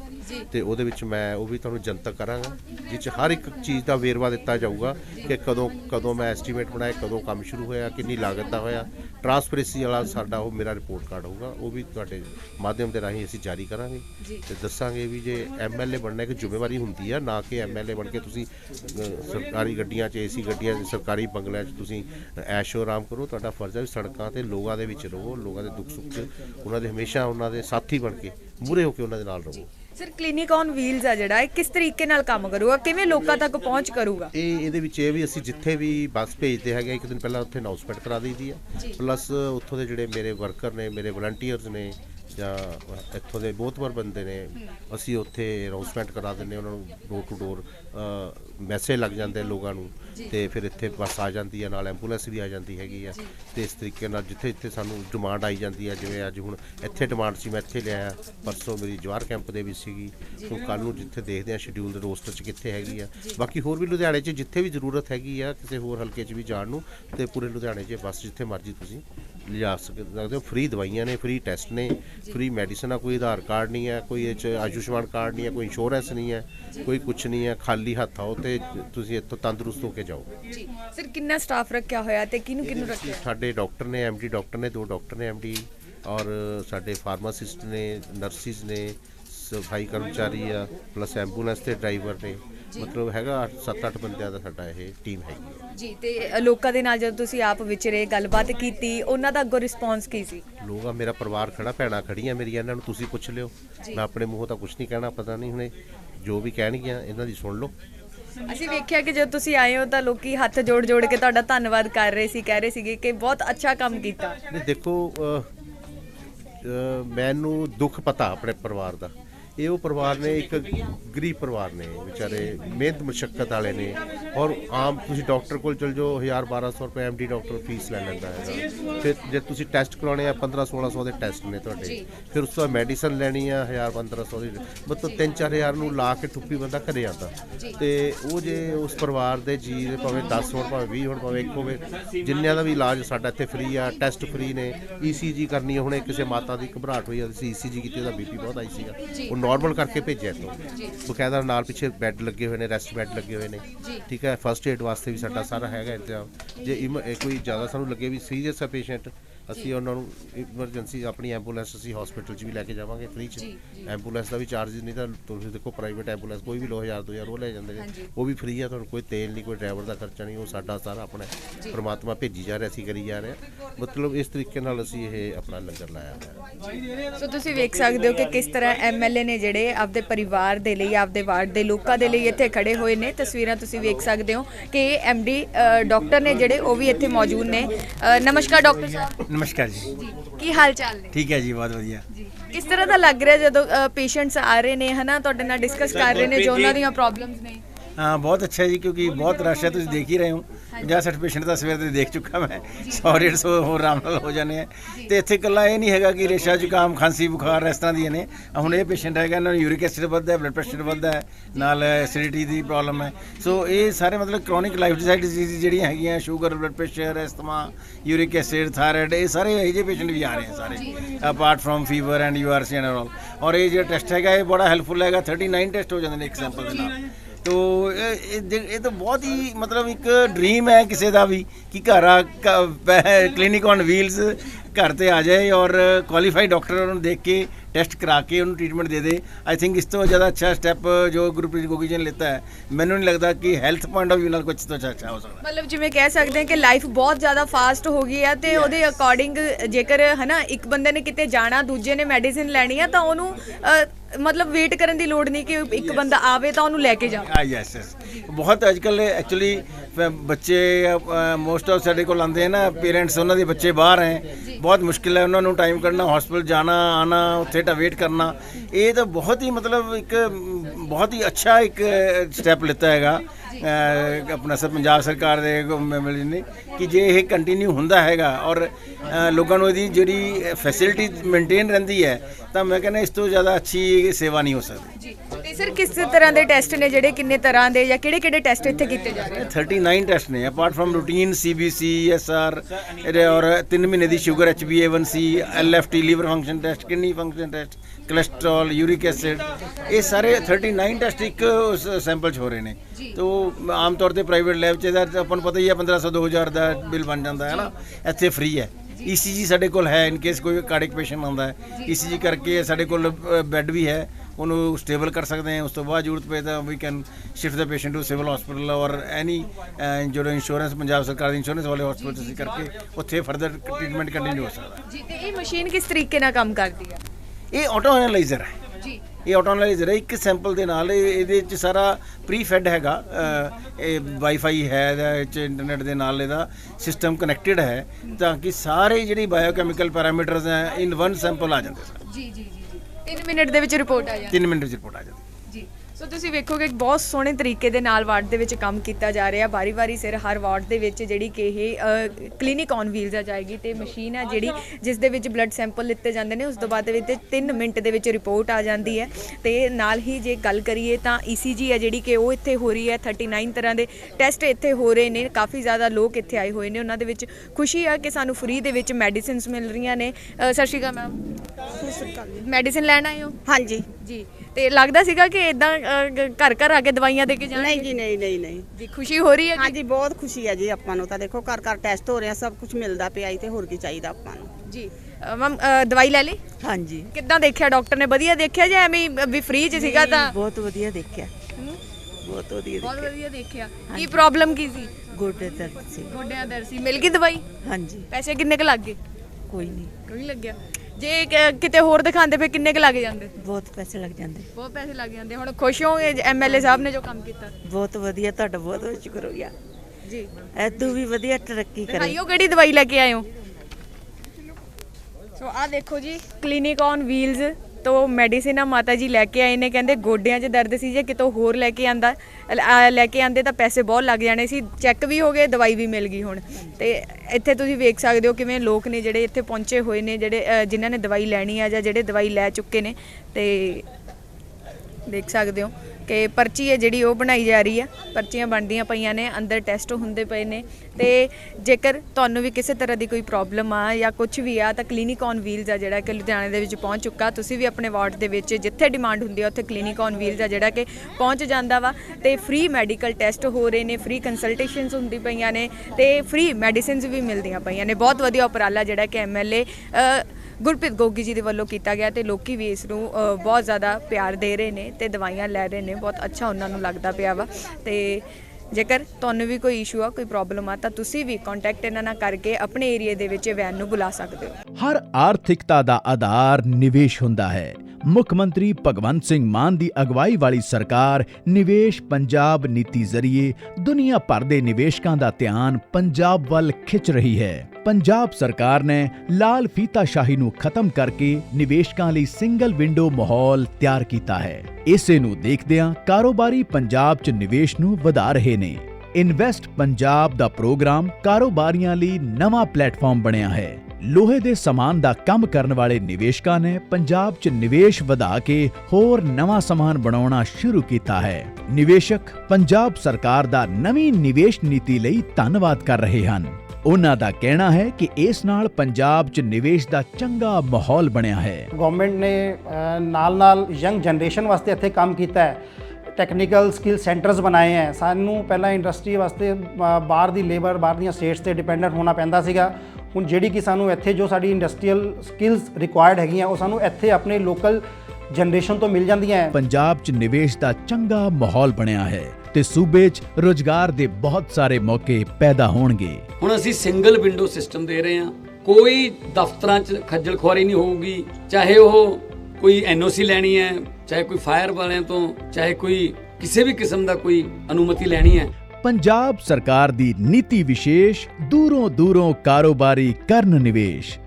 ਤੇ ਉਹਦੇ ਵਿੱਚ ਮੈਂ ਉਹ ਵੀ ਤੁਹਾਨੂੰ ਜਨਤਕ ਕਰਾਂਗਾ ਜਿਸ ਚ ਹਰ ਇੱਕ ਚੀਜ਼ ਦਾ ਵੇਰਵਾ ਦਿੱਤਾ ਜਾਊਗਾ ਕਿ ਕਦੋਂ ਕਦੋਂ ਮੈਂ ਐਸਟੀਮੇਟ ਬਣਾਇਆ ਕਦੋਂ ਕੰਮ ਸ਼ੁਰੂ ਹੋਇਆ ਕਿੰਨੀ ਲਾਗਤ ਦਾ ਹੋਇਆ ਟਰਾਂਸਪੇਰੈਂਸੀ ਵਾਲਾ ਸਾਡਾ ਉਹ ਮੇਰਾ ਰਿਪੋਰਟ ਕਾਰਡ ਹੋਊਗਾ ਉਹ ਵੀ ਤੁਹਾਡੇ ਮਾਧਿਅਮ ਦੇ ਰਾਹੀਂ ਅਸੀਂ ਜਾਰੀ ਕਰਾਂਗੇ ਤੇ ਦੱਸਾਂਗੇ ਵੀ ਜੇ ਐਮਐਲਏ ਬਣਨਾ ਇੱਕ ਜ਼ਿੰਮੇਵਾਰੀ ਹੁੰਦੀ ਆ ਨਾ ਕਿ ਐਮਐਲਏ ਬਣ ਕੇ ਤੁਸੀਂ ਸਰਕਾਰੀ ਗੱਡੀਆਂ 'ਚ ਏਸੀ ਗੱਡੀਆਂ 'ਚ ਸਰਕਾਰੀ ਬੰਗਲਿਆਂ 'ਚ ਤੁਸੀਂ ਐਸ਼ੋ ਆਰਾਮ ਕਰੋ ਤੁਹਾਡਾ ਫਰਜ਼ ਹੈ ਵੀ ਸੜਕਾਂ ਤੇ ਲੋਕਾਂ ਦੇ ਵਿੱਚ ਰਹੋ ਲੋਕਾਂ ਦੇ ਦੁੱਖ ਸੁੱਖ 'ਚ ਉਹਨਾਂ ਦੇ ਹਮੇਸ਼ਾ ਉਹਨਾਂ ਦੇ ਸਾਥੀ ਬਣ ਕੇ ਮੂਹਰੇ ਹੋ ਕੇ ਉਹਨਾਂ ਦੇ ਨਾਲ ਰਹੋ।
ਸਰ ਕਲੀਨਿਕ ਔਨ ਵੀਲਸ ਆ ਜਿਹੜਾ ਇਹ ਕਿਸ ਤਰੀਕੇ ਨਾਲ ਕੰਮ ਕਰੂਗਾ? ਕਿਵੇਂ ਲੋਕਾਂ ਤੱਕ ਪਹੁੰਚ ਕਰੂਗਾ?
ਇਹ ਇਹਦੇ ਵਿੱਚ ਇਹ ਵੀ ਅਸੀਂ ਜਿੱਥੇ ਵੀ ਬੱਸ ਭੇਜਦੇ ਹੈਗੇ ਇੱਕ ਦਿਨ ਪਹਿਲਾਂ ਉੱਥੇ ਅਨਾਉਂਸਮੈਂਟ ਕਰਾ ਦਈਦੀ ਆ। ਪਲੱਸ ਉੱਥੋਂ ਦੇ ਜਿਹੜੇ ਮੇਰੇ ਵਰਕਰ ਨੇ ਮੇਰੇ ਵਲੰਟੀਅਰਸ ਨੇ ਜਾਂ ਇੱਥੋਂ ਦੇ ਬਹੁਤ ਵਾਰ ਬੰਦੇ ਨੇ ਅਸੀਂ ਉੱਥੇ ਅਨਾਉਂਸਮੈਂਟ ਕਰਾ ਦਿੰਦੇ ਉਹਨਾਂ ਨੂੰ ਡੋਰ ਟੂ ਡੋਰ ਮੈਸੇਜ ਲੱਗ ਜਾਂਦੇ ਲੋਕਾਂ ਨੂੰ ਤੇ ਫਿਰ ਇੱਥੇ ਬੱਸ ਆ ਜਾਂਦੀ ਹੈ ਨਾਲ ਐਂਬੂਲੈਂਸ ਵੀ ਆ ਜਾਂਦੀ ਹੈਗੀ ਆ। ਤੇ ਇਸ ਤਰੀਕੇ ਨਾਲ ਜਿੱਥੇ ਜਿੱਥੇ ਸਾਨੂੰ ਡਿਮਾਂਡ ਆਈ ਜਾਂਦੀ ਹੈ ਜਿਵੇਂ ਅੱਜ ਹੁਣ ਇੱਥੇ ਡਿਮਾਂਡ ਸੀ ਮੈਂ ਇੱਥੇ ਲਿਆਇਆ ਪਰਸੋਂ ਮੇਰੀ ਜਵਾਰ ਕੈਂਪ ਦੇ ਵਿੱਚ ਸੀਗੀ। ਹੁਣ ਕੱਲ ਨੂੰ ਜਿੱਥੇ ਦੇਖਦੇ ਆ ਸ਼ਡਿਊਲ ਦੇ ਰੋਸਟਰ 'ਚ ਕਿੱਥੇ ਹੈਗੀ ਆ। ਬਾਕੀ ਹੋਰ ਵੀ ਲੁਧਿਆਣੇ 'ਚ ਜਿੱਥੇ ਵੀ ਜ਼ਰੂਰਤ ਹੈਗੀ ਆ ਕਿਸੇ ਹੋਰ ਹਲਕੇ 'ਚ ਵੀ ਜਾਣ ਨੂੰ ਤੇ ਪੂਰੇ ਲੁਧਿਆਣੇ 'ਚ ਬੱਸ ਜਿੱਥੇ ਮਰਜ਼ੀ ਤੁਸੀਂ ਲਿਜਾ ਸਕਦੇ ਹੋ। ਫ੍ਰੀ ਦਵਾਈਆਂ ਨੇ ਫ੍ਰੀ ਟੈਸਟ ਨੇ ਫ੍ਰੀ ਮੈਡੀਸਨ ਆ ਕੋਈ ਆਧਾਰ ਕਾਰਡ ਨਹੀਂ ਹੈ ਕੋਈ ਇਹ 'ਚ ਆਯੁਸ਼ਮਾਨ ਕਾਰਡ ਨਹੀਂ ਹੈ ਕੋਈ ਇੰਸ਼ੋਰੈਂਸ ਨਹੀਂ ਹੈ ਕੋਈ ਕੁਝ ਨਹੀਂ ਹੈ ਖਾਲੀ ਹੱਥ ਆਓ ਤੇ ਤੁਸੀਂ ਇੱਥੋਂ ਤੰਦਰੁਸਤ ਹੋ ਕੇ ਜਾਓ।
ਜੀ। ਸਰ ਕਿੰਨਾ ਸਟਾਫ ਰੱਖਿਆ ਹੋਇਆ ਤੇ ਕਿਹਨੂੰ ਕਿਹਨੂੰ ਰੱਖਿਆ?
ਸਾਡੇ ਡਾਕਟਰ ਨੇ ਐਮਡੀ ਡਾਕਟਰ ਨੇ ਦੋ ਡਾਕਟਰ ਨੇ ਐਮਡੀ ਔਰ ਸਾਡੇ ਫਾਰਮਾਸਿਸਟ ਨੇ ਨਰਸਿਸ ਨੇ ਸਫ਼ਾਈ ਕਰਮਚਾਰੀ ਆ ਪਲੱਸ ਐਂਬੂਲੈਂਸ ਤੇ ਡਰਾਈਵਰ ਨੇ। ਮਤਲਬ ਹੈਗਾ 7-8 ਬੰਦਿਆਂ ਦਾ ਸਾਡਾ ਇਹ ਟੀਮ ਹੈਗੀ ਹੈ
ਜੀ ਤੇ ਲੋਕਾਂ ਦੇ ਨਾਲ ਜਦੋਂ ਤੁਸੀਂ ਆਪ ਵਿਚਰੇ ਗੱਲਬਾਤ ਕੀਤੀ ਉਹਨਾਂ ਦਾ ਅੱਗੋਂ ਰਿਸਪੌਂਸ ਕੀ ਸੀ?
ਲੋਕ ਮੇਰਾ ਪਰਿਵਾਰ ਖੜਾ ਭੈਣਾਂ ਖੜੀਆਂ ਮੇਰੀਆਂ ਇਹਨਾਂ ਨੂੰ ਤੁਸੀਂ ਪੁੱਛ ਲਿਓ। ਮੈਂ ਆਪਣੇ ਮੂੰਹੋਂ ਤਾਂ ਕੁਝ ਨਹੀਂ ਕਹਿਣਾ ਪਤਾ ਨਹੀਂ ਹੁਣੇ। ਜੋ ਵੀ ਕਹਿਣਗੀਆਂ ਇਹਨਾਂ ਦੀ ਸੁਣ ਲਓ।
ਅਸੀਂ ਵੇਖਿਆ ਕਿ ਜਦੋਂ ਤੁਸੀਂ ਆਏ ਹੋ ਤਾਂ ਲੋਕੀ ਹੱਥ ਜੋੜ ਜੋੜ ਕੇ ਤੁਹਾਡਾ ਧੰਨਵਾਦ ਕਰ ਰਹੇ ਸੀ, ਕਹਿ ਰਹੇ ਸੀਗੇ ਕਿ ਬਹੁਤ ਅੱਛਾ ਕੰਮ ਕੀਤਾ।
ਦੇਖੋ ਮੈਨੂੰ ਦੁੱਖ ਪਤਾ ਆਪਣੇ ਪਰਿਵਾਰ ਦਾ। ਇਹ ਉਹ ਪਰਿਵਾਰ ਨੇ ਇੱਕ ਗਰੀਬ ਪਰਿਵਾਰ ਨੇ ਵਿਚਾਰੇ ਮਿਹਨਤ ਮੁਸ਼ਕਲ ਵਾਲੇ ਨੇ ਔਰ ਆਮ ਤੁਸੀਂ ਡਾਕਟਰ ਕੋਲ ਚਲ ਜਾਓ 1000 1200 ਰੁਪਏ ਐਮਡੀ ਡਾਕਟਰ ਫੀਸ ਲੈ ਲੈਂਦਾ ਹੈ ਫਿਰ ਜੇ ਤੁਸੀਂ ਟੈਸਟ ਕਰਾਉਣੇ ਆ 15 1600 ਦੇ ਟੈਸਟ ਨੇ ਤੁਹਾਡੇ। ਫਿਰ ਉਸ ਤੋਂ ਮੈਡੀਸਨ ਲੈਣੀ ਆ 1000 1500 ਦੀ। ਮਤਲਬ 3-4000 ਨੂੰ ਲਾ ਕੇ ਠੁੱਪੀ ਬੰਦਾ ਘਰੇ ਆਉਂਦਾ। ਤੇ ਉਹ ਜੇ ਉਸ ਪਰਿਵਾਰ ਦੇ ਜੀ ਦੇ ਭਾਵੇਂ 10 ਹੋਣ ਭਾਵੇਂ 20 ਹੋਣ ਭਾਵੇਂ 1 ਹੋਵੇ ਜਿੰਨਿਆਂ ਦਾ ਵੀ ਇਲਾਜ ਸਾਡਾ ਇੱਥੇ ਫ੍ਰੀ ਆ ਟੈਸਟ ਫ੍ਰੀ ਨੇ। ਈਸੀਜੀ ਕਰਨੀ ਆ, ਹੁਣੇ ਕਿਸੇ ਮਾਤਾ ਦੀ ਘਬਰਾਹਟ ਹੋਈ ਆ ਅਸੀਂ ਈਸੀਜੀ ਕੀਤੀ ਉਹਦਾ ਬੀਪੀ ਬਹੁਤ ਆਈ ਸੀਗਾ। ਉਹ ਨਾਰਮਲ ਕਰਕੇ ਭੇਜਿਆ ਤੋਂ ਬਕਾਇਦਾ ਨਾਲ ਪਿੱਛੇ ਬੈੱਡ ਲੱਗੇ ਹੋਏ ਨੇ ਰੈਸਟ ਬੈੱਡ ਲੱਗੇ ਹੋਏ ਨੇ। ਠੀਕ ਹੈ ਫਸਟ ਏਡ ਵਾਸਤੇ ਵੀ ਸਾਡਾ ਸਾਰਾ ਹੈਗਾ ਇੰਤਜ਼ਾਮ ਜੇ ਇਮ- ਇਹ ਕੋਈ ਜ਼ਿਆਦਾ ਸਾਨੂੰ ਲੱਗੇ ਵੀ ਸੀਰੀਅਸ ਹੈ ਪੇਸ਼ੈਂਟ ਅਸੀਂ ਉਹਨਾਂ ਨੂੰ ਇਮਰਜੈਂਸੀ ਆਪਣੀ ਐਂਬੂਲੈਂਸ ਅਸੀਂ ਹਸਪੀਟਲ 'ਚ ਵੀ ਲੈ ਕੇ ਜਾਵਾਂਗੇ ਫ੍ਰੀ 'ਚ। ਐਂਬੂਲੈਂਸ ਦਾ ਵੀ ਚਾਰਜ ਨਹੀਂ ਤਾਂ ਤੁਸੀਂ ਦੇਖੋ ਪ੍ਰਾਈਵੇਟ ਐਂਬੂਲੈਂਸ ਕੋਈ ਵੀ ਲੋ 1000 2000 ਉਹ ਲੈ ਜਾਂਦੇ ਨੇ। ਉਹ ਵੀ ਫ੍ਰੀ ਆ ਤੁਹਾਨੂੰ ਕੋਈ ਤੇਲ ਨਹੀਂ ਕੋਈ ਡਰਾਈਵਰ ਦਾ ਖਰਚਾ ਨਹੀਂ ਉਹ ਸਾਡਾ ਸਾਰਾ ਆਪਣਾ। ਪ੍ਰਮਾਤਮਾ ਭੇਜੀ ਜਾ ਰਿਹਾ ਅਸੀਂ ਕਰੀ ਜਾ ਰਹੇ ਮਤਲਬ ਇਸ ਤਰੀਕੇ ਨਾਲ ਅਸੀਂ ਇਹ ਆਪਣਾ ਲੰਗਰ ਲਾਇਆ ਹੈ।
ਸੋ ਤੁਸੀਂ ਵੇਖ ਸਕਦੇ ਹੋ ਕਿ ਕਿਸ ਤਰ੍ਹਾਂ ਐਮਐਲਏ ਨੇ ਜਿਹੜੇ ਆਪਦੇ ਪਰਿਵਾਰ ਦੇ ਲਈ ਆਪਦੇ ਵਾਰਡ ਦੇ ਲੋਕਾਂ ਦੇ ਲਈ ਇੱਥੇ ਖੜੇ ਹੋਏ ਨੇ। ਤਸਵੀਰਾਂ ਤੁਸੀਂ ਵੇਖ ਸਕਦੇ ਹੋ ਕਿ ਐਮਡੀ ਡਾਕਟਰ ਨੇ ਜਿਹੜੇ ਉਹ ਵੀ ਇੱਥੇ ਮੌਜੂਦ ਨੇ। ਨਮਸਕਾਰ ਡਾਕਟਰ ਸਾਹਿਬ।
ਨਮਸਕਾਰ ਜੀ।
ਕੀ ਹਾਲ ਚਾਲ ਨੇ?
ਠੀਕ ਹੈ ਜੀ ਬਹੁਤ ਵਧੀਆ।
ਜੀ। ਕਿਸ ਤਰ੍ਹਾਂ ਦਾ ਲੱਗ ਰਿਹਾ ਜਦੋਂ ਪੇਸ਼ੈਂਟਸ ਆ ਰਹੇ ਨੇ ਹਨਾ? ਤੁਹਾਡੇ ਨਾਲ ਡਿਸਕਸ ਕਰ ਰਹੇ ਨੇ ਜੋ ਉਹਨਾਂ ਦੀਆਂ ਪ੍ਰੋਬਲਮਸ ਨੇ।
ਹਾਂ ਬਹੁਤ ਅੱਛਾ ਜੀ ਕਿਉਂਕਿ ਬਹੁਤ ਰਸ਼ ਹੈ ਤੁਸੀਂ ਦੇਖ ਹੀ ਰਹੇ ਹੋ। 50 60 ਪੇਸ਼ੈਂਟ ਤਾਂ ਸਵੇਰ ਦੇ ਦੇਖ ਚੁੱਕਾ ਮੈਂ। 100 150 ਹੋਰ ਆਰਾਮ ਨਾਲ ਹੋ ਜਾਣੇ ਆ। ਤੇ ਇੱਥੇ ਇਕੱਲਾ ਇਹ ਨਹੀਂ ਹੈਗਾ ਕਿ ਰੇਸ਼ਾ ਜ਼ੁਕਾਮ, ਖਾਂਸੀ, ਬੁਖਾਰ ਇਸ ਤਰ੍ਹਾਂ ਦੀਆਂ ਨੇ। ਹੁਣ ਇਹ ਪੇਸ਼ੈਂਟ ਹੈਗਾ, ਇਹਨਾਂ ਨੂੰ ਯੂਰਿਕ ਐਸਿਡ ਵੱਧਦਾ ਹੈ ਬਲੱਡ ਪ੍ਰੈਸ਼ਰ ਵੱਧਦਾ ਹੈ, ਨਾਲ ਐਸਿਡਿਟੀ ਦੀ ਪ੍ਰੋਬਲਮ ਹੈ। ਸੋ ਇਹ ਸਾਰੇ ਮਤਲਬ ਕ੍ਰੋਨਿਕ ਲਾਈਫ ਡਿਜ਼ਾਈਰ ਡਿਜ਼ੀਜ਼ ਜਿਹੜੀਆਂ ਹੈਗੀਆਂ sugar blood pressure asthma uric acid thyroid ਇਹ ਸਾਰੇ ਇਹੋ ਜਿਹੇ ਪੇਸ਼ੈਂਟ ਵੀ ਆ ਰਹੇ ਆ ਸਾਰੇ। Apart from fever and URC and all ਔਰ ਇਹ ਜਿਹੜਾ ਟੈਸਟ ਹੈਗਾ, ਇਹ ਬੜਾ ਹੈਲਪਫੁਲ ਹੈਗਾ। 39 ਟੈਸਟ ਹੋ ਜਾਂਦੇ ਨੇ, ਇੱਕ ਸੈਂਪਲ ਦੇ ਨਾਲ। ਤੋ ਇਹ ਇਹ ਤਾਂ ਬਹੁਤ ਹੀ ਮਤਲਬ ਇੱਕ ਡ੍ਰੀਮ ਹੈ ਕਿਸੇ ਦਾ ਵੀ, ਕਿ ਘਰ ਆ ਕਲੀਨਿਕ ਔਨ ਵੀਲਸ ਘਰ ਤੇ ਆ ਜਾਏ ਔਰ ਕੁਆਲੀਫਾਈਡ ਡਾਕਟਰ ਨੂੰ ਦੇਖ ਕੇ ਟੈਸਟ ਕਰਾ ਕੇ ਉਹਨੂੰ ਟ੍ਰੀਟਮੈਂਟ ਦੇ ਦੇ। ਆਈ ਥਿੰਕ ਇਸ ਤੋਂ ਜ਼ਿਆਦਾ ਅੱਛਾ ਸਟੈਪ ਜੋ ਗੁਰਪ੍ਰੀਤ ਗੋਗੀ ਜੀ ਨੇ ਲਿੱਤਾ ਹੈ ਮੈਨੂੰ ਨਹੀਂ ਲੱਗਦਾ ਕਿ ਹੈਲਥ ਪੁਆਇੰਟ ਆਫ View ਨਾਲ ਕੁਝ ਤੋਂ ਅੱਛਾ ਹੋ ਸਕਦਾ।
ਮਤਲਬ ਜਿਵੇਂ ਕਹਿ ਸਕਦੇ ਹਾਂ ਕਿ ਲਾਈਫ ਬਹੁਤ ਜ਼ਿਆਦਾ ਫਾਸਟ ਹੋ ਗਈ ਹੈ ਤੇ ਉਹਦੇ ਅਕੋਰਡਿੰਗ ਜੇਕਰ ਹਨਾ ਇੱਕ ਬੰਦੇ ਨੇ ਕਿਤੇ ਜਾਣਾ ਦੂਜੇ ਨੇ ਮੈਡੀਸਿਨ ਲੈਣੀ ਹੈ ਤਾਂ ਉਹਨੂੰ ਮਤਲਬ ਵੇਟ ਕਰਨ ਦੀ ਲੋੜ ਨਹੀਂ ਕਿ ਇੱਕ ਬੰਦਾ ਆਵੇ ਤਾਂ ਉਹਨੂੰ ਲੈ ਕੇ ਜਾਓ
ਆ ਯੈਸ ਯੈਸ ਬਹੁਤ ਅੱਜਕੱਲ ਐਕਚੁਅਲੀ ਬੱਚੇ ਮੋਸਟ ਆਫ ਸਾਡੇ ਕੋਲ ਆਉਂਦੇ ਆ ਨਾ ਪੇਰੈਂਟਸ ਉਹਨਾਂ ਦੇ ਬੱਚੇ ਬਾਹਰ ਹੈ। ਬਹੁਤ ਮੁਸ਼ਕਿਲ ਹੈ ਉਹਨਾਂ ਨੂੰ ਟਾਈਮ ਕੱਢਣਾ ਹਸਪੀਟਲ ਜਾਣਾ ਆਣਾ ਉੱਥੇ ਤਾਂ ਵੇਟ ਕਰਨਾ, ਇਹ ਤਾਂ ਬਹੁਤ ਹੀ ਮਤਲਬ ਇੱਕ, ਬਹੁਤ ਹੀ ਅੱਛਾ ਇੱਕ ਸਟੈਪ ਲਿੱਤਾ ਹੈਗਾ ਆਪਣਾ ਸਰ ਪੰਜਾਬ ਸਰਕਾਰ ਦੇ ਮੈਮਲੀ ਨੇ, ਕਿ ਜੇ ਇਹ ਕੰਟੀਨਿਊ ਹੁੰਦਾ ਹੈਗਾ ਔਰ ਲੋਕਾਂ ਨੂੰ ਇਹਦੀ ਜਿਹੜੀ ਫੈਸਿਲਿਟੀ ਮੇਨਟੇਨ ਰਹਿੰਦੀ ਹੈ, ਤਾਂ ਮੈਂ ਕਹਿੰਦਾ ਇਸ ਤੋਂ ਜ਼ਿਆਦਾ ਅੱਛੀ ਸੇਵਾ ਨਹੀਂ ਹੋ ਸਕਦੀ।
ਸਰ ਕਿਸ ਤਰ੍ਹਾਂ ਦੇ ਟੈਸਟ ਨੇ ਜਿਹੜੇ ਕਿੰਨੇ ਤਰ੍ਹਾਂ ਦੇ ਜਾਂ ਕਿਹੜੇ ਕਿਹੜੇ ਟੈਸਟ ਇੱਥੇ ਕੀਤੇ ਜਾ ਰਹੇ
39 ਟੈਸਟ ਨੇ apart from routine CBC ESR ਇਹਦੇ ਔਰ 3 ਮਹੀਨੇ ਦੀ sugar HbA1c LFT liver function test kidney function test cholesterol uric acid ਇਹ ਸਾਰੇ 39 ਟੈਸਟ ਇੱਕ ਸੈਂਪਲ 'ਚ ਹੋ ਰਹੇ ਨੇ। ਤੋ ਆਮ ਤੌਰ ਤੇ ਪ੍ਰਾਈਵੇਟ ਲੈਬ 'ਚ ਇਹਦਾ ਆਪਾਂ ਨੂੰ ਪਤਾ ਹੀ ਹੈ 1500 2000 ਦਾ ਬਿੱਲ ਬਣ ਜਾਂਦਾ ਹੈ ਨਾ? ਇੱਥੇ ਫ੍ਰੀ ਹੈ। ECG ਸਾਡੇ ਕੋਲ ਹੈ ਇਨ ਕੇਸ ਕੋਈ ਕਾਰਡਿਕ ਪੇਸ਼ੈਂਟ ਆਉਂਦਾ ਹੈ। ECG ਕਰਕੇ ਸਾਡੇ ਕੋਲ ਬੈੱਡ ਵੀ ਹੈ। ਉਹਨੂੰ ਸਟੇਬਲ ਕਰ ਸਕਦੇ ਹਾਂ ਉਸ ਤੋਂ ਬਾਅਦ ਜ਼ਰੂਰਤ ਪਏ ਤਾਂ we can shift the patient to civil hospital ਔਰ ਐਨੀ ਜਿਹੜਾ ਇੰਸ਼ੋਰੈਂਸ ਪੰਜਾਬ ਸਰਕਾਰ ਦੀ ਇੰਸ਼ੋਰੈਂਸ ਵਾਲੇ ਹਸਪੀਟਲ ਅਸੀਂ ਕਰਕੇ ਉੱਥੇ ਫਰਦਰ ਟ੍ਰੀਟਮੈਂਟ ਕੰਟੀਨਿਊ ਹੋ ਸਕਦਾ।
ਜੀ ਤੇ ਇਹ ਮਸ਼ੀਨ ਕਿਸ ਤਰੀਕੇ ਨਾਲ ਕੰਮ ਕਰਦੀ ਹੈ
ਇਹ ਆਟੋ ਐਨਾਲਾਈਜ਼ਰ ਹੈ। ਇਹ ਆਟੋ ਐਨਾਲਾਈਜ਼ਰ ਹੈ ਇੱਕ ਸੈਂਪਲ ਦੇ ਨਾਲ ਇਹ- ਇਹਦੇ ਵਿੱਚ ਸਾਰਾ ਪ੍ਰੀ ਫੈਡ ਹੈਗਾ ਇਹ ਵਾਈਫਾਈ ਹੈ ਇਹਦੇ ਵਿੱਚ ਇੰਟਰਨੈਟ ਦੇ ਨਾਲ ਇਹਦਾ ਸਿਸਟਮ ਕਨੈਕਟਡ ਹੈ ਤਾਂ ਕਿ ਸਾਰੇ ਜਿਹੜੀ ਬਾਇਓਕੈਮੀਕਲ ਪੈਰਾਮੀਟਰਸ ਹੈ ਇਨ ਵਨ ਸੈਂਪਲ ਆ ਜਾਂਦੇ
ਜੀ ਜੀ ਜੀ। 3 ਮਿੰਟ ਦੇ ਵਿੱਚ ਰਿਪੋਰਟ ਆ ਜਾਂਦੀ।
3 ਮਿੰਟ ਵਿੱਚ ਰਿਪੋਰਟ ਆ ਜਾਂਦੀ।
ਸੋ ਤੁਸੀਂ ਵੇਖੋਗੇ ਕਿ ਬਹੁਤ ਸੋਹਣੇ ਤਰੀਕੇ ਦੇ ਨਾਲ ਵਾਰਡ ਦੇ ਵਿੱਚ ਕੰਮ ਕੀਤਾ ਜਾ ਰਿਹਾ। ਵਾਰੀ-ਵਾਰੀ ਸਿਰ ਹਰ ਵਾਰਡ ਦੇ ਵਿੱਚ ਜਿਹੜੀ ਕਿ ਇਹ ਕਲੀਨਿਕ ਔਨ ਵੀਲਸ ਆ ਜਾਏਗੀ ਤੇ ਮਸ਼ੀਨ ਆ ਜਿਹੜੀ ਜਿਸ ਦੇ ਵਿੱਚ ਬਲੱਡ ਸੈਂਪਲ ਲਿੱਤੇ ਜਾਂਦੇ ਨੇ ਉਸ ਤੋਂ ਬਾਅਦ ਦੇ ਵਿੱਚ 3 ਮਿੰਟ ਦੇ ਵਿੱਚ ਰਿਪੋਰਟ ਆ ਜਾਂਦੀ ਹੈ। ਤੇ ਨਾਲ ਹੀ ਜੇ ਗੱਲ ਕਰੀਏ ਤਾਂ ECG ਹੈ ਜਿਹੜੀ ਕਿ ਉਹ ਇੱਥੇ ਹੋ ਰਹੀ ਹੈ 39 ਤਰ੍ਹਾਂ ਦੇ ਟੈਸਟ ਇੱਥੇ ਹੋ ਰਹੇ ਨੇ ਕਾਫੀ ਜ਼ਿਆਦਾ ਲੋਕ ਇੱਥੇ ਆਏ ਹੋਏ ਨੇ ਉਹਨਾਂ ਦੇ ਵਿੱਚ ਖੁਸ਼ੀ ਆ ਕਿ ਸਾਨੂੰ ਫ੍ਰੀ ਦੇ ਵਿੱਚ ਮੈਡੀਸਿਨਸ ਮਿਲ ਰਹੀਆਂ ਨੇ। ਸਤਿ ਸ਼੍ਰੀ ਅਕਾਲ ਮੈਮ। ਮੈਡੀਸਿਨ ਲੈਣ ਆਏ ਹੋ?
ਹਾਂਜੀ।
ਜੀ। ਤੇ ਲੱਗਦਾ ਸੀਗਾ ਕਿ ਇਦਾਂ ਘਰ ਘਰ ਆ ਕੇ ਦਵਾਈਆਂ ਦੇ ਕੇ
ਨਹੀਂ
ਜਾਣਗੇ
ਜੀ ਨਹੀਂ ਨਹੀਂ ਨਹੀਂ।
ਜੀ ਖੁਸ਼ੀ ਹੋ ਰਹੀ ਹੈ ਕਿ
ਹਾਂਜੀ ਬਹੁਤ ਖੁਸ਼ੀ ਹੈ ਜੀ ਆਪਾਂ ਨੂੰ ਤਾਂ। ਦੇਖੋ ਘਰ ਘਰ ਟੈਸਟ ਹੋ ਰਹੇ ਸਭ ਕੁਝ ਮਿਲਦਾ ਪਿਆ ਤੇ ਹੋਰ ਕੀ ਚਾਹੀਦਾ ਆਪਾਂ ਨੂੰ।
ਜੀ ਮੈਮ ਦਵਾਈ ਲੈ ਲਈ?
ਹਾਂਜੀ।
ਕਿੱਦਾਂ ਦੇਖਿਆ ਡਾਕਟਰ ਨੇ? ਵਧੀਆ ਦੇਖਿਆ ਜਾਂ ਐਵੇਂ ਹੀ ਵੀ ਫ੍ਰੀ ਚ ਸੀਗਾ ਤਾਂ?
ਬਹੁਤ ਵਧੀਆ ਦੇਖਿਆ।
ਹਮ,
ਬਹੁਤ ਵਧੀਆ
ਬਹੁਤ
ਦੇਖਿਆ
ਵਧੀਆ ਦੇਖਿਆ। ਕੀ ਪ੍ਰੋਬਲਮ ਕੀ ਸੀ?
ਗੋਡੇ ਦਰਦ ਸੀ।
ਗੋਡਿਆਂ ਦਰਦ ਸੀ। ਮਿਲ ਗਈ ਦਵਾਈ?
ਹਾਂਜੀ।
ਪੈਸੇ ਕਿੰਨੇ ਕੁ ਲੱਗ ਗਏ?
ਕੋਈ ਨਹੀਂ।
ਕੋਈ ਲੱਗਿਆ। ਜੇ ਕ- ਕਿਤੇ ਹੋਰ ਦਿਖਾਉਂਦੇ ਫਿਰ ਕਿੰਨੇ ਕੁ ਲੱਗ ਜਾਂਦੇ?
ਬਹੁਤ ਪੈਸੇ ਲੱਗ ਜਾਂਦੇ।
ਬਹੁਤ ਪੈਸੇ ਲੱਗ ਜਾਂਦੇ। ਹੁਣ ਖੁਸ਼ ਹੋ ਐਮਐਲਏ ਸਾਹਿਬ ਨੇ ਜੋ ਕੰਮ ਕੀਤਾ?
ਬਹੁਤ ਵਧੀਆ ਤੁਹਾਡਾ ਬਹੁਤ ਬਹੁਤ ਸ਼ੁਕਰ ਹੋ ਗਿਆ।
ਜੀ।
ਐਦੂ ਵੀ ਵਧੀਆ ਤਰੱਕੀ ਕਰੇ।
ਦਿਖਾਈਓ ਕਿਹੜੀ ਦਵਾਈ ਲੈ ਕੇ ਆਏ ਹੋ? ਸੋ ਆ ਦੇਖੋ ਜੀ ਕਲੀਨਿਕ ਔਨ ਵੀਲਸ ਤੋਂ ਮੈਡੀਸਿਨ ਆ, ਮਾਤਾ ਜੀ ਲੈ ਕੇ ਆਏ ਨੇ, ਕਹਿੰਦੇ ਗੋਡਿਆਂ 'ਚ ਦਰਦ ਸੀ ਜੇ ਕਿਤੋਂ ਹੋਰ ਲੈ ਕੇ ਆਂਦਾ ਲੈ ਕੇ ਆਂਦੇ ਤਾਂ ਪੈਸੇ ਬਹੁਤ ਲੱਗ ਜਾਣੇ ਸੀ ਚੈੱਕ ਵੀ ਹੋ ਗਏ, ਦਵਾਈ ਵੀ ਮਿਲ ਗਈ ਹੁਣ। ਤੇ ਇੱਥੇ ਤੁਸੀਂ ਵੇਖ ਸਕਦੇ ਹੋ ਕਿਵੇਂ ਲੋਕ ਨੇ ਜਿਹੜੇ ਇੱਥੇ ਪਹੁੰਚੇ ਹੋਏ ਨੇ, ਜਿਹੜੇ ਜਿਨ੍ਹਾਂ ਨੇ ਦਵਾਈ ਲੈਣੀ ਆ ਜਾਂ ਜਿਹੜੇ ਦਵਾਈ ਲੈ ਚੁੱਕੇ ਨੇ, ਤੇ ਦੇਖ ਸਕਦੇ ਹੋ ਕਿ ਪਰਚੀ ਹੈ ਜਿਹੜੀ ਉਹ ਬਣਾਈ ਜਾ ਰਹੀ ਆ ਪਰਚੀਆਂ ਬਣਦੀਆਂ ਪਈਆਂ ਨੇ, ਅੰਦਰ ਟੈਸਟ ਹੁੰਦੇ ਪਏ ਨੇ ਤੇ ਜੇਕਰ ਤੁਹਾਨੂੰ ਵੀ ਕਿਸੇ ਤਰ੍ਹਾਂ ਦੀ ਕੋਈ ਪ੍ਰੋਬਲਮ ਆ ਜਾਂ ਕੁਝ ਵੀ ਆ ਤਾਂ ਕਲੀਨਿਕ ਔਨ ਵੀਲਸ ਆ ਜਿਹੜਾ ਕਿ ਲੁਧਿਆਣੇ ਦੇ ਵਿੱਚ ਪਹੁੰਚ ਚੁੱਕਾ। ਤੁਸੀਂ ਵੀ ਆਪਣੇ ਵਾਰਡ ਦੇ ਵਿੱਚ ਜਿੱਥੇ ਡਿਮਾਂਡ ਹੁੰਦੀ ਆ ਉੱਥੇ ਕਲੀਨਿਕ ਔਨ ਵੀਲਸ ਆ ਜਿਹੜਾ ਕਿ ਪਹੁੰਚ ਜਾਂਦਾ ਵਾ ਤੇ ਫ੍ਰੀ ਮੈਡੀਕਲ ਟੈਸਟ ਹੋ ਰਹੇ ਨੇ, ਫ੍ਰੀ ਕੰਸਲਟੇਸ਼ਨਸ ਹੁੰਦੀ ਪਈਆਂ ਨੇ ਤੇ ਫ੍ਰੀ ਮੈਡੀਸਿਨਸ ਵੀ ਮਿਲਦੀਆਂ ਪਈਆਂ ਨੇ। ਬਹੁਤ ਵਧੀਆ ਉਪਰਾਲਾ ਜਿਹੜਾ ਕਿ ਐਮਐਲਏ ਗੁਰਪ੍ਰੀਤ ਗੋਗੀ ਜੀ ਦੇ ਵੱਲੋਂ ਕੀਤਾ ਗਿਆ ਤੇ ਲੋਕੀ ਵੀ ਇਸ ਨੂੰ ਬਹੁਤ ਜ਼ਿਆਦਾ ਪਿਆਰ ਦੇ ਰਹੇ ਨੇ ਤੇ ਦਵਾਈਆਂ ਲੈ ਰਹੇ ਨੇ। ਬਹੁਤ ਅੱਛਾ ਉਹਨਾਂ ਨੂੰ ਲੱਗਦਾ ਪਿਆ ਵਾ। ਤੇ ਜੇਕਰ ਤੁਹਾਨੂੰ ਵੀ ਕੋਈ ਇਸ਼ੂ ਆ, ਕੋਈ ਪ੍ਰੋਬਲਮ ਆ, ਤਾਂ ਤੁਸੀਂ ਵੀ ਕੰਟੈਕਟ ਇਹਨਾਂ ਨਾਲ ਕਰਕੇ ਆਪਣੇ ਏਰੀਆ ਦੇ ਵਿੱਚ ਇਹ ਵੈਨ ਨੂੰ ਬੁਲਾ ਸਕਦੇ ਹੋ।
ਹਰ ਆਰਥਿਕਤਾ ਦਾ ਆਧਾਰ ਨਿਵੇਸ਼ ਹੁੰਦਾ ਹੈ। ਮੁੱਖ ਮੰਤਰੀ ਭਗਵੰਤ ਸਿੰਘ ਮਾਨ ਦੀ ਅਗਵਾਈ ਵਾਲੀ ਸਰਕਾਰ ਨਿਵੇਸ਼ ਪੰਜਾਬ ਨੀਤੀ ਜ਼ਰੀਏ ਦੁਨੀਆ ਭਰ ਦੇ ਨਿਵੇਸ਼ਕਾਂ ਦਾ ਧਿਆਨ ਪੰਜਾਬ ਵੱਲ ਖਿੱਚ ਰਹੀ ਹੈ। ਪੰਜਾਬ ਸਰਕਾਰ ਨੇ ਲਾਲ ਫੀਤਾਸ਼ਾਹੀ ਨੂੰ ਖਤਮ ਕਰਕੇ ਨਿਵੇਸ਼ਕਾਂ ਲਈ ਸਿੰਗਲ ਵਿੰਡੋ ਮਾਹੌਲ ਤਿਆਰ ਕੀਤਾ ਹੈ। ਇਸੇ ਨੂੰ ਦੇਖਦਿਆਂ ਕਾਰੋਬਾਰੀ ਪੰਜਾਬ 'ਚ ਨਿਵੇਸ਼ ਨੂੰ ਵਧਾ ਰਹੇ ਨੇ। ਇਨਵੈਸਟ ਪੰਜਾਬ ਦਾ ਪ੍ਰੋਗਰਾਮ ਕਾਰੋਬਾਰੀਆਂ ਲਈ ਨਵਾਂ ਪਲੇਟਫਾਰਮ ਬਣਿਆ ਹੈ। ਲੋਹੇ ਦੇ ਸਮਾਨ ਦਾ ਕੰਮ ਕਰਨ ਵਾਲੇ ਨਿਵੇਸ਼ਕਾਂ ਨੇ ਪੰਜਾਬ 'ਚ ਨਿਵੇਸ਼ ਵਧਾ ਕੇ ਹੋਰ ਨਵਾਂ ਸਮਾਨ ਬਣਾਉਣਾ ਸ਼ੁਰੂ ਕੀਤਾ ਹੈ। ਨਿਵੇਸ਼ਕ ਪੰਜਾਬ ਸਰਕਾਰ ਦਾ ਨਵੀਂ ਨਿਵੇਸ਼ ਨੀਤੀ ਲਈ ਧੰਨਵਾਦ ਕਰ ਰਹੇ ਹਨ। ਉਹਨਾਂ ਦਾ ਕਹਿਣਾ ਹੈ ਕਿ ਇਸ ਨਾਲ ਪੰਜਾਬ 'ਚ ਨਿਵੇਸ਼ ਦਾ ਚੰਗਾ ਮਾਹੌਲ ਬਣਿਆ ਹੈ।
ਗਵਰਨਮੈਂਟ ਨੇ ਨਾਲ ਨਾਲ ਯੰਗ ਜਨਰੇਸ਼ਨ ਵਾਸਤੇ ਇੱਥੇ ਕੰਮ ਕੀਤਾ ਹੈ। ਟੈਕਨੀਕਲ ਸਕਿੱਲ ਸੈਂਟਰਸ ਬਣਾਏ ਹੈ। ਸਾਨੂੰ ਪਹਿਲਾਂ ਇੰਡਸਟਰੀ ਵਾਸਤੇ ਬਾਹਰ ਦੀ ਲੇਬਰ ਬਾਹਰ ਦੀਆਂ ਸਟੇਟਸ ਤੇ ਡਿਪੈਂਡੈਂਟ ਹੋਣਾ ਪੈਂਦਾ ਸੀਗਾ। ਹੁਣ ਜਿਹੜੀ ਕਿ ਸਾਨੂੰ ਇੱਥੇ ਜੋ ਸਾਡੀ ਇੰਡਸਟਰੀਅਲ ਸਕਿੱਲਸ ਰਿਕੁਆਇਰਡ ਹੈਗੀਆਂ ਉਹ ਸਾਨੂੰ ਇੱਥੇ ਆਪਣੇ ਲੋਕਲ ਜਨਰੇਸ਼ਨ ਤੋਂ ਮਿਲ ਜਾਂਦੀਆਂ ਹੈ।
ਪੰਜਾਬ 'ਚ ਨਿਵੇਸ਼ ਦਾ ਚੰਗਾ ਮਾਹੌਲ ਬਣਿਆ ਹੈ ਤੇ ਸੂਬੇ 'ਚ ਰੋਜ਼ਗਾਰ ਦੇ ਬਹੁਤ ਸਾਰੇ ਮੌਕੇ ਪੈਦਾ ਹੋਣਗੇ।
ਹੁਣ ਅਸੀਂ ਸਿੰਗਲ ਵਿੰਡੋ ਸਿਸਟਮ ਦੇ ਰਹੇ ਹਾਂ। ਕੋਈ ਦਫ਼ਤਰਾਂ 'ਚ ਖੱਜਲ ਖੁਆਰੀ ਨਹੀਂ ਹੋਊਗੀ। ਚਾਹੇ ਉਹ ਕੋਈ ਐਨਓਸੀ ਲੈਣੀ ਹੈ ਚਾਹੇ ਕੋਈ ਫਾਇਰ ਵਾਲਿਆਂ ਤੋਂ, ਚਾਹੇ ਕੋਈ ਕਿਸੇ ਵੀ ਕਿਸਮ ਦਾ ਕੋਈ ਅਨੁਮਤੀ ਲੈਣੀ ਹੈ।
ਪੰਜਾਬ ਸਰਕਾਰ ਦੀ ਨੀਤੀ ਵਿਸ਼ੇਸ਼ ਦੂਰੋਂ ਦੂਰੋਂ ਕਾਰੋਬਾਰੀ ਕਰਨ ਨਿਵੇਸ਼।